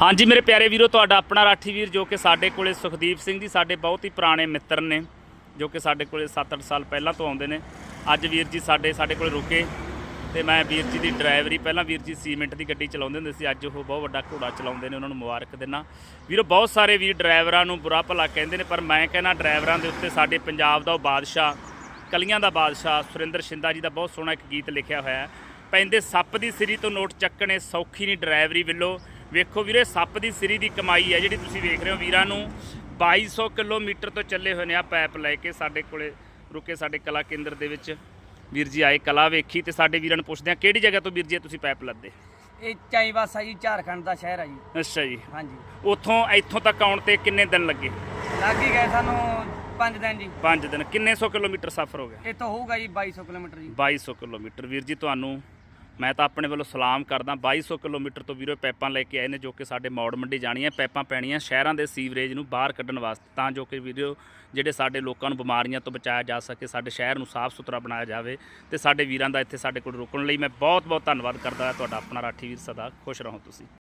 ਹਾਂਜੀ ਮੇਰੇ ਪਿਆਰੇ ਵੀਰੋ, ਤੁਹਾਡਾ ਆਪਣਾ ਰਾਠੀ ਵੀਰ ਜੋ ਕਿ ਸਾਡੇ ਕੋਲੇ ਸੁਖਦੀਪ ਸਿੰਘ ਜੀ, ਸਾਡੇ ਬਹੁਤ ਹੀ ਪੁਰਾਣੇ ਮਿੱਤਰ ਨੇ, ਜੋ ਕਿ ਸਾਡੇ ਕੋਲੇ 7-8 ਸਾਲ ਪਹਿਲਾਂ ਤੋਂ ਆਉਂਦੇ ਨੇ। ਅੱਜ ਵੀਰ ਜੀ ਸਾਡੇ ਸਾਡੇ ਕੋਲੇ ਰੁਕੇ ਤੇ ਮੈਂ ਵੀਰ ਜੀ ਦੀ ਡਰਾਈਵਰੀ, ਪਹਿਲਾਂ ਵੀਰ ਜੀ ਸੀਮੈਂਟ ਦੀ ਗੱਡੀ ਚਲਾਉਂਦੇ ਹੁੰਦੇ ਸੀ, ਅੱਜ ਉਹ ਬਹੁਤ ਵੱਡਾ ਘੋੜਾ ਚਲਾਉਂਦੇ ਨੇ, ਉਹਨਾਂ ਨੂੰ ਮੁਬਾਰਕ ਦਿੰਨਾ ਵੀਰੋ, ਬਹੁਤ ਸਾਰੇ ਵੀਰ ਡਰਾਈਵਰਾਂ ਨੂੰ ਬੁਰਾ ਭਲਾ ਕਹਿੰਦੇ ਨੇ, ਪਰ ਮੈਂ ਕਹਿੰਦਾ ਡਰਾਈਵਰਾਂ ਦੇ ਉੱਤੇ ਸਾਡੇ ਪੰਜਾਬ ਦਾ ਉਹ ਬਾਦਸ਼ਾਹ, ਕਲੀਆਂ ਦਾ ਬਾਦਸ਼ਾਹ ਸੁਰਿੰਦਰ ਸ਼ਿੰਦਾ ਜੀ ਦਾ ਬਹੁਤ ਸੋਹਣਾ ਇੱਕ ਗੀਤ ਲਿਖਿਆ ਹੋਇਆ ਹੈ। ਪੈਂਦੇ ਸੱਪ ਦੀ ਸਿਰੀ ਤੋਂ ਨੋਟ ਚੱਕਣੇ ਸੌਖੀ ਨਹੀਂ ਡਰਾਈਵਰੀ ਵੱਲੋਂ ਵੇਖੋ ਵੀਰੇ ਸੱਪ ਦੀ ਸਿਰੀ ਦੀ ਕਮਾਈ ਹੈ ਜਿਹੜੀ ਤੁਸੀਂ ਵੇਖ ਰਹੇ ਹੋ ਵੀਰਾਂ ਨੂੰ। 2200 ਕਿਲੋਮੀਟਰ ਤੋਂ ਚੱਲੇ ਹੋਏ ਨੇ ਆ ਪੈਪ ਲੈ ਕੇ ਸਾਡੇ ਕੋਲੇ ਰੁਕੇ ਸਾਡੇ ਕਲਾ ਕੇਂਦਰ ਦੇ ਵਿੱਚ। ਵੀਰ ਜੀ ਆਏ ਕਲਾ ਵੇਖੀ ਤੇ ਸਾਡੇ ਵੀਰਾਂ ਨੂੰ ਪੁੱਛਦੇ ਆ ਕਿਹੜੀ ਜਗ੍ਹਾ ਤੋਂ ਵੀਰ ਜੀ ਤੁਸੀਂ ਪੈਪ ਲੱਦੇ? ਇਹ ਚਾਈਵਾਸਾ ਜੀ ਝਾਰਖੰਡ ਦਾ ਸ਼ਹਿਰ ਆ ਜੀ। ਅੱਛਾ ਜੀ। ਹਾਂਜੀ। ਉੱਥੋਂ ਇੱਥੋਂ ਤੱਕ ਆਉਣ ਤੇ ਕਿੰਨੇ ਦਿਨ ਲੱਗੇ? ਲੱਗ ਹੀ ਗਏ ਸਾਨੂੰ 5 ਦਿਨ ਜੀ। 5 ਦਿਨ। ਕਿੰਨੇ ਸੌ ਕਿਲੋਮੀਟਰ ਸਫ਼ਰ ਹੋ ਗਿਆ? ਇੱਥੋਂ ਹੋਊਗਾ ਜੀ 2200 ਕਿਲੋਮੀਟਰ ਜੀ। 2200 ਕਿਲੋਮੀਟਰ। ਵੀਰ ਜੀ ਤੁਹਾਨੂੰ ਮੈਂ ਤਾਂ ਆਪਣੇ ਵੱਲੋਂ ਸਲਾਮ ਕਰਦਾ 2200 ਕਿਲੋਮੀਟਰ ਤੋਂ ਵੀਰੋ ਪੈਪਾਂ ਲੈ ਕੇ ਆਏ ਨੇ ਜੋ ਕਿ ਸਾਡੇ ਮੌੜ ਮੰਡੀ ਜਾਣੀਆਂ, ਪੈਪਾਂ ਪੈਣੀਆਂ ਸ਼ਹਿਰਾਂ ਦੇ ਸੀਵਰੇਜ ਨੂੰ ਬਾਹਰ ਕੱਢਣ ਵਾਸਤੇ, ਤਾਂ ਜੋ ਕਿ ਵੀਰੋ ਜਿਹੜੇ ਸਾਡੇ ਲੋਕਾਂ ਨੂੰ ਬਿਮਾਰੀਆਂ ਤੋਂ ਬਚਾਇਆ ਜਾ ਸਕੇ, ਸਾਡੇ ਸ਼ਹਿਰ ਨੂੰ ਸਾਫ਼ ਸੁਥਰਾ ਬਣਾਇਆ ਜਾਵੇ ਤੇ ਸਾਡੇ ਵੀਰਾਂ ਦਾ ਇੱਥੇ ਸਾਡੇ ਕੋਲ ਰੁਕਣ ਲਈ ਮੈਂ ਬਹੁਤ ਬਹੁਤ ਧੰਨਵਾਦ ਕਰਦਾ ਹਾਂ। ਤੁਹਾਡਾ ਆਪਣਾ ਰਾਠੀ ਵੀਰ ਸਦਾ ਖੁਸ਼ ਰਹੋ ਤੁਸੀਂ।